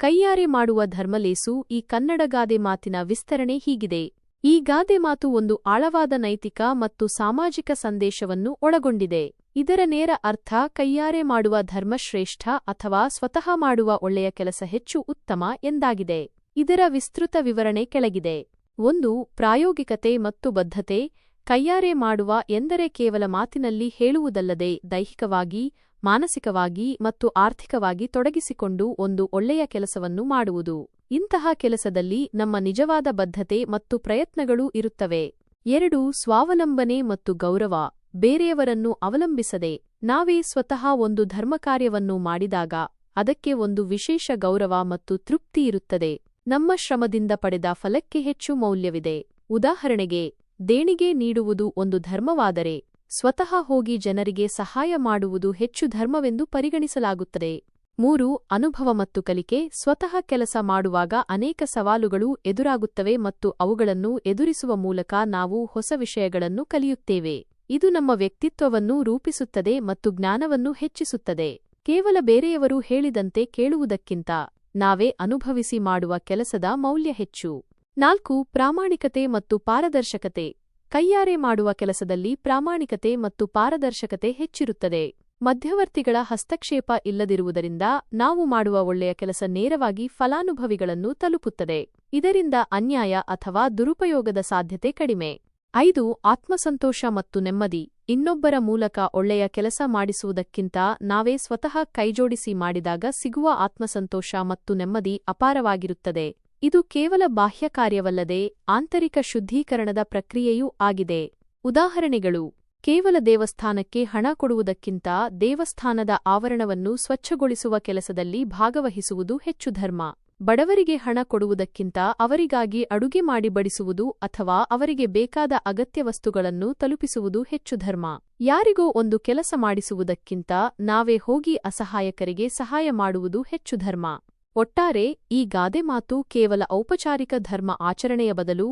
ಕೈಯಾರೆ ಮಾಡುವ ಧರ್ಮಲೇಸು ಈ ಕನ್ನಡ ಗಾದೆ ಮಾತಿನ ವಿಸ್ತರಣೆ ಹೀಗಿದೆ. ಈ ಗಾದೆ ಮಾತು ಒಂದು ಆಳವಾದ ನೈತಿಕ ಮತ್ತು ಸಾಮಾಜಿಕ ಸಂದೇಶವನ್ನು ಒಳಗೊಂಡಿದೆ. ಇದರ ನೇರ ಅರ್ಥ ಕೈಯಾರೆ ಮಾಡುವ ಧರ್ಮಶ್ರೇಷ್ಠ ಅಥವಾ ಸ್ವತಃ ಮಾಡುವ ಒಳ್ಳೆಯ ಕೆಲಸ ಹೆಚ್ಚು ಉತ್ತಮ ಎಂದಾಗಿದೆ. ಇದರ ವಿಸ್ತೃತ ವಿವರಣೆ ಕೆಳಗಿದೆ. ಒಂದು, ಪ್ರಾಯೋಗಿಕತೆ ಮತ್ತು ಬದ್ಧತೆ. ಕೈಯಾರೆ ಮಾಡುವ ಎಂದರೆ ಕೇವಲ ಮಾತಿನಲ್ಲಿ ಹೇಳುವುದಲ್ಲದೆ ದೈಹಿಕವಾಗಿ, ಮಾನಸಿಕವಾಗಿ ಮತ್ತು ಆರ್ಥಿಕವಾಗಿ ತೊಡಗಿಸಿಕೊಂಡು ಒಂದು ಒಳ್ಳೆಯ ಕೆಲಸವನ್ನು ಮಾಡುವುದು. ಇಂತಹ ಕೆಲಸದಲ್ಲಿ ನಮ್ಮ ನಿಜವಾದ ಬದ್ಧತೆ ಮತ್ತು ಪ್ರಯತ್ನಗಳು ಇರುತ್ತವೆ. ಎರಡು, ಸ್ವಾವಲಂಬನೆ ಮತ್ತು ಗೌರವ. ಬೇರೆಯವರನ್ನು ಅವಲಂಬಿಸದೆ ನಾವೇ ಸ್ವತಃ ಒಂದು ಧರ್ಮಕಾರ್ಯವನ್ನು ಮಾಡಿದಾಗ ಅದಕ್ಕೆ ಒಂದು ವಿಶೇಷ ಗೌರವ ಮತ್ತು ತೃಪ್ತಿ ಇರುತ್ತದೆ. ನಮ್ಮ ಶ್ರಮದಿಂದ ಪಡೆದ ಫಲಕ್ಕೆ ಹೆಚ್ಚು ಮೌಲ್ಯವಿದೆ. ಉದಾಹರಣೆಗೆ ದೇಣಿಗೆ ನೀಡುವುದು ಒಂದು ಧರ್ಮವಾದರೆ ಸ್ವತಃ ಹೋಗಿ ಜನರಿಗೆ ಸಹಾಯ ಮಾಡುವುದು ಹೆಚ್ಚು ಧರ್ಮವೆಂದು ಪರಿಗಣಿಸಲಾಗುತ್ತದೆ. ಮೂರು, ಅನುಭವ ಮತ್ತು ಕಲಿಕೆ ಸ್ವತಃ ಕೆಲಸ ಮಾಡುವಾಗ ಅನೇಕ ಸವಾಲುಗಳು ಎದುರಾಗುತ್ತವೆ ಮತ್ತು ಅವುಗಳನ್ನು ಎದುರಿಸುವ ಮೂಲಕ ನಾವು ಹೊಸ ವಿಷಯಗಳನ್ನು ಕಲಿಯುತ್ತೇವೆ. ಇದು ನಮ್ಮ ವ್ಯಕ್ತಿತ್ವವನ್ನು ರೂಪಿಸುತ್ತದೆ ಮತ್ತು ಜ್ಞಾನವನ್ನು ಹೆಚ್ಚಿಸುತ್ತದೆ. ಕೇವಲ ಬೇರೆಯವರು ಹೇಳಿದಂತೆ ಕೇಳುವುದಕ್ಕಿಂತ ನಾವೇ ಅನುಭವಿಸಿ ಮಾಡುವ ಕೆಲಸದ ಮೌಲ್ಯ ಹೆಚ್ಚು. ನಾಲ್ಕು, ಪ್ರಾಮಾಣಿಕತೆ ಮತ್ತು ಪಾರದರ್ಶಕತೆ. ಕೈಯಾರೆ ಮಾಡುವ ಕೆಲಸದಲ್ಲಿ ಪ್ರಾಮಾಣಿಕತೆ ಮತ್ತು ಪಾರದರ್ಶಕತೆ ಹೆಚ್ಚಿರುತ್ತದೆ. ಮಧ್ಯವರ್ತಿಗಳ ಹಸ್ತಕ್ಷೇಪ ಇಲ್ಲದಿರುವುದರಿಂದ ನಾವು ಮಾಡುವ ಒಳ್ಳೆಯ ಕೆಲಸ ನೇರವಾಗಿ ಫಲಾನುಭವಿಗಳನ್ನು ತಲುಪುತ್ತದೆ. ಇದರಿಂದ ಅನ್ಯಾಯ ಅಥವಾ ದುರುಪಯೋಗದ ಸಾಧ್ಯತೆ ಕಡಿಮೆ. ಐದು, ಆತ್ಮಸಂತೋಷ ಮತ್ತು ನೆಮ್ಮದಿ. ಇನ್ನೊಬ್ಬರ ಮೂಲಕ ಒಳ್ಳೆಯ ಕೆಲಸ ಮಾಡಿಸುವುದಕ್ಕಿಂತ ನಾವೇ ಸ್ವತಃ ಕೈಜೋಡಿಸಿ ಮಾಡಿದಾಗ ಸಿಗುವ ಆತ್ಮಸಂತೋಷ ಮತ್ತು ನೆಮ್ಮದಿ ಅಪಾರವಾಗಿರುತ್ತದೆ. ಇದು ಕೇವಲ ಬಾಹ್ಯ ಕಾರ್ಯವಲ್ಲದೆ ಆಂತರಿಕ ಶುದ್ಧೀಕರಣದ ಪ್ರಕ್ರಿಯೆಯೂ ಆಗಿದೆ. ಉದಾಹರಣೆಗಳು, ಕೇವಲ ದೇವಸ್ಥಾನಕ್ಕೆ ಹಣ ಕೊಡುವುದಕ್ಕಿಂತ ದೇವಸ್ಥಾನದ ಆವರಣವನ್ನು ಸ್ವಚ್ಛಗೊಳಿಸುವ ಕೆಲಸದಲ್ಲಿ ಭಾಗವಹಿಸುವುದು ಹೆಚ್ಚು ಧರ್ಮ. ಬಡವರಿಗೆ ಹಣ ಕೊಡುವುದಕ್ಕಿಂತ ಅವರಿಗಾಗಿ ಅಡುಗೆ ಮಾಡಿ ಬಡಿಸುವುದು ಅಥವಾ ಅವರಿಗೆ ಬೇಕಾದ ಅಗತ್ಯ ವಸ್ತುಗಳನ್ನು ತಲುಪಿಸುವುದು ಹೆಚ್ಚು ಧರ್ಮ. ಯಾರಿಗೋ ಒಂದು ಕೆಲಸ ಮಾಡಿಸುವುದಕ್ಕಿಂತ ನಾವೇ ಹೋಗಿ ಅಸಹಾಯಕರಿಗೆ ಸಹಾಯ ಮಾಡುವುದು ಹೆಚ್ಚು ಧರ್ಮ. ಒಟ್ಟಾರೆ, ಈ ಗಾದೆ ಮಾತು ಕೇವಲ ಔಪಚಾರಿಕ ಧರ್ಮ ಆಚರಣೆಯ ಬದಲು,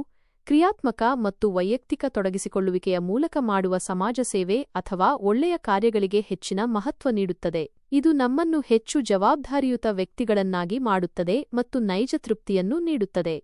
ಕ್ರಿಯಾತ್ಮಕ ಮತ್ತು ವೈಯಕ್ತಿಕ ತೊಡಗಿಸಿಕೊಳ್ಳುವಿಕೆಯ ಮೂಲಕ ಮಾಡುವ ಸಮಾಜ ಸೇವೆ ಅಥವಾ ಒಳ್ಳೆಯ ಕಾರ್ಯಗಳಿಗೆ ಹೆಚ್ಚಿನ ಮಹತ್ವ ನೀಡುತ್ತದೆ. ಇದು ನಮ್ಮನ್ನು ಹೆಚ್ಚು ಜವಾಬ್ದಾರಿಯುತ ವ್ಯಕ್ತಿಗಳನ್ನಾಗಿ ಮಾಡುತ್ತದೆ ಮತ್ತು ನೈಜ ತೃಪ್ತಿಯನ್ನು ನೀಡುತ್ತದೆ.